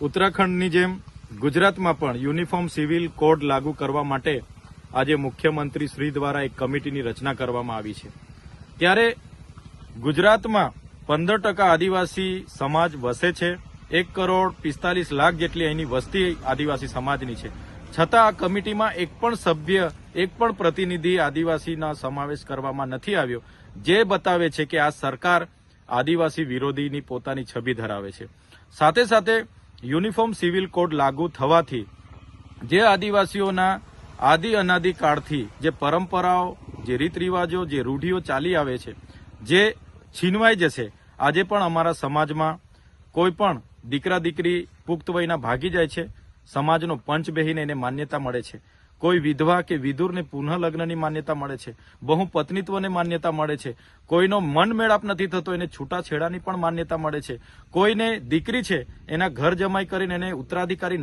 ઉત્તરાખંડની જેમ ગુજરાતમાં પણ યુનિફોર્મ સિવિલ કોડ લાગુ કરવા માટે આજે મુખ્યમંત્રી શ્રી દ્વારા એક કમિટીની રચના કરવામાં આવી છે. ત્યારે ગુજરાતમાં પંદર ટકા આદિવાસી સમાજ વસે છે, એક કરોડ પિસ્તાલીસ લાખ જેટલી અહીંની વસ્તી આદિવાસી સમાજની છે. છતાં આ કમિટીમાં એક પણ સભ્ય, એક પણ પ્રતિનિધિ આદિવાસીના સમાવેશ કરવામાં નથી આવ્યો, જે બતાવે છે કે આ સરકાર આદિવાસી વિરોધીની પોતાની છબી ધરાવે છે. સાથે સાથે યુનિફોર્મ સિવિલ કોડ લાગુ થવાથી જે આદિવાસીઓના આદિ અનાદિ કાળથી જે પરંપરાઓ, જે રીત રિવાજો જે રૂઢિઓ ચાલી આવે છે, જે છીનવાઈ જશે, આજે પણ અમારા સમાજમાં કોઈ પણ દીકરા દીકરી પુખ્ત વયના ભાગી જાય છે, સમાજનો પંચ બેહીને એને માન્યતા મળે છે. કોઈ વિધવા કે વિધુરને પુનઃ લગ્નની માન્યતા મળે છે, બહુ પત્નીત્વને માન્યતા મળે છે, કોઈનો મન મેળાપ નથી થતો, એને છૂટાછેડાની પણ માન્યતા મળે છે. કોઈને દીકરી છે, એના ઘર જમાઈ કરીને એને ઉત્તરાધિકારી